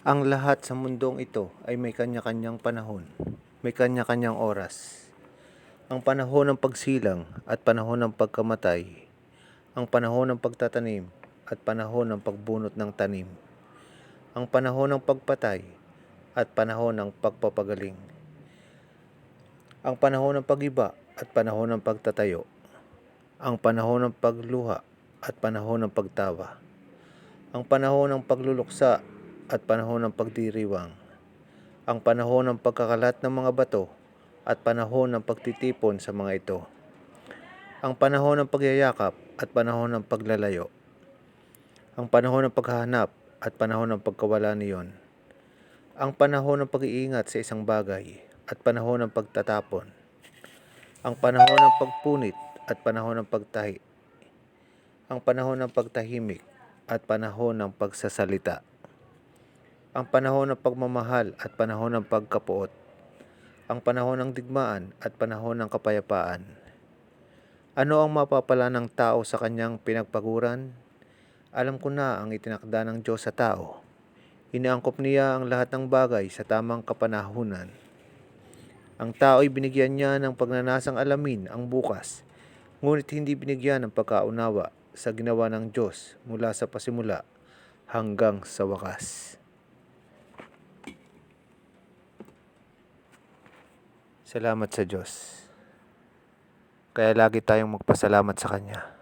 Ang lahat sa mundong ito ay may kanya-kanyang panahon, may kanya-kanyang oras. Ang panahon ng pagsilang at panahon ng pagkamatay, ang panahon ng pagtatanim at panahon ng pagbunot ng tanim, ang panahon ng pagpatay at panahon ng pagpapagaling, ang panahon ng pagiba at panahon ng pagtatayo, ang panahon ng pagluha at panahon ng pagtawa, ang panahon ng pagluluksa at panahon ng pagdiriwang, ang panahon ng pagkakalat ng mga bato at panahon ng pagtitipon sa mga ito, ang panahon ng pagyayakap at panahon ng paglalayo, ang panahon ng paghahanap at panahon ng pagkawala niyon, ang panahon ng pag-iingat sa isang bagay at panahon ng pagtatapon, ang panahon ng pagpunit at panahon ng pagtahi, ang panahon ng pagtahimik at panahon ng pagsasalita, ang panahon ng pagmamahal at panahon ng pagkapuot, ang panahon ng digmaan at panahon ng kapayapaan. Ano ang mapapala ng tao sa kanyang pinagpaguran? Alam ko na ang itinakda ng Diyos sa tao. Inaangkop niya ang lahat ng bagay sa tamang kapanahunan. Ang tao ay binigyan niya ng pagnanasang alamin ang bukas, ngunit hindi binigyan ng pagkaunawa sa ginawa ng Diyos mula sa pasimula hanggang sa wakas. Salamat sa Diyos. Kaya lagi tayong magpasalamat sa Kanya.